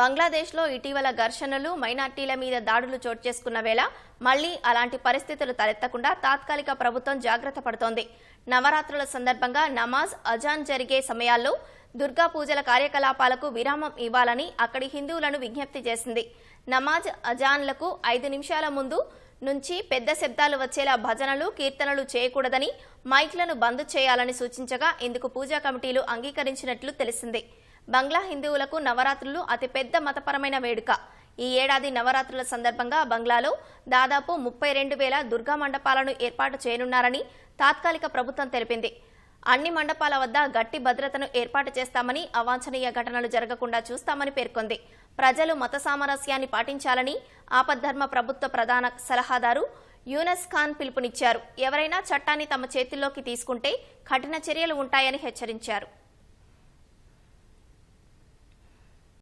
బంగ్లాదేశ్లో ఇటీవల ఘర్షణలు మైనార్టీల మీద దాడులు చోటు చేసుకున్న వేళ మళ్ళీ అలాంటి పరిస్థితులు తలెత్తకుండా తాత్కాలిక ప్రభుత్వం జాగ్రత్త పడుతోంది. నవరాత్రుల సందర్భంగా నమాజ్ అజాన్ జరిగే సమయాల్లో దుర్గా పూజల కార్యకలాపాలకు విరామం ఇవ్వాలని అక్కడి హిందువులను విజ్ఞప్తి చేసింది. నమాజ్ అజాన్లకు ఐదు నిమిషాల ముందు నుంచి పెద్ద శబ్దాలు వచ్చేలా భజనలు కీర్తనలు చేయకూడదని మైక్లను బంద్ చేయాలని సూచించగా ఇందుకు పూజా కమిటీలు అంగీకరించినట్లు తెలిసింది. బంగ్లా హిందువులకు నవరాత్రులు అతిపెద్ద మతపరమైన వేడుక. ఈ ఏడాది నవరాత్రుల సందర్భంగా బంగ్లాలో దాదాపు ముప్పై రెండు వేల దుర్గా మండపాలను ఏర్పాటు చేయనున్నారని తాత్కాలిక ప్రభుత్వం తెలిపింది. అన్ని మండపాల వద్ద గట్టి భద్రతను ఏర్పాటు చేస్తామని అవాంఛనీయ ఘటనలు జరగకుండా చూస్తామని పేర్కొంది. ప్రజలు మత సామరస్యాన్ని పాటించాలని ఆపద్ధర్మ ప్రభుత్వ ప్రధాన సలహాదారు యూనస్ ఖాన్ పిలుపునిచ్చారు. ఎవరైనా చట్టాన్ని తమ చేతుల్లోకి తీసుకుంటే కఠిన చర్యలు ఉంటాయని హెచ్చరించారు.